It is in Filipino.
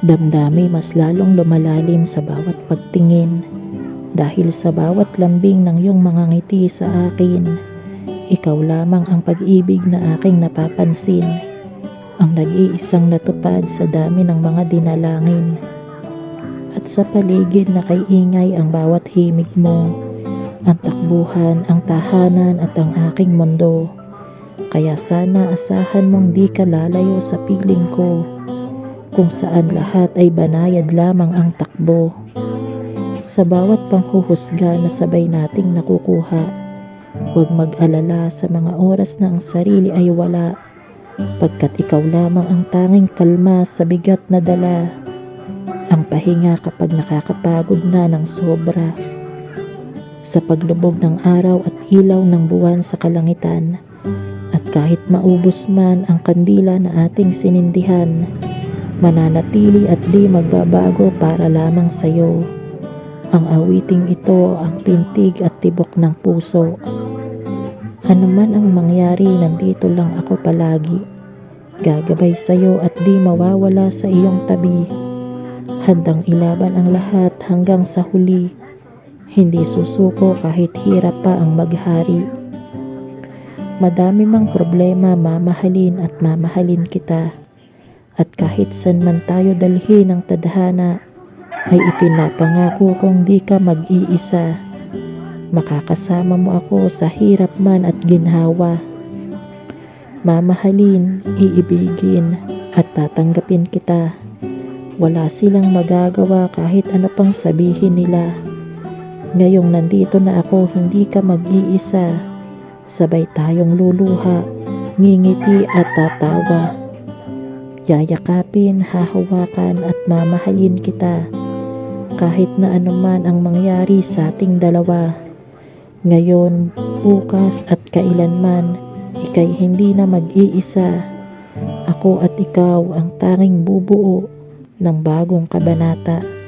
Damdami mas lalong lumalalim sa bawat pagtingin dahil sa bawat lambing ng iyong mga ngiti sa akin. Ikaw lamang ang pag-ibig na aking napapansin, ang nag-iisang natupad sa dami ng mga dinalangin. At sa paligid na kay ingay ang bawat himig mo, ang takbuhan, ang tahanan at ang aking mundo. Kaya sana asahan mong di ka lalayo sa piling ko, kung saan lahat ay banayad lamang ang takbo. Sa bawat panghuhusga na sabay nating nakukuha, huwag mag-alala sa mga oras na ang sarili ay wala, pagkat ikaw lamang ang tanging kalma sa bigat na dala, ang pahinga kapag nakakapagod na ng sobra. Sa paglubog ng araw at ilaw ng buwan sa kalangitan, at kahit maubos man ang kandila na ating sinindihan, mananatili at di magbabago para lamang sa iyo. Ang awiting ito ang tintig at tibok ng puso. Ano man ang mangyari, nandito lang ako palagi. Gagabay sa iyo at di mawawala sa iyong tabi. Handang ilaban ang lahat hanggang sa huli. Hindi susuko kahit hirap pa ang maghari. Madami mang problema, mamahalin at mamahalin kita. At kahit san man tayo dalhin ng tadhana, ay ipinapangako kong di ka mag-iisa. Makakasama mo ako sa hirap man at ginhawa. Mamahalin, iibigin, at tatanggapin kita. Wala silang magagawa kahit ano pang sabihin nila. Ngayong nandito na ako, hindi ka mag-iisa. Sabay tayong luluha, ngingiti at tatawa. Yayakapin, hahawakan at mamahalin kita kahit na anuman ang mangyari sa ating dalawa. Ngayon, bukas at kailanman, ikay hindi na mag-iisa. Ako at ikaw ang tanging bubuo ng bagong kabanata.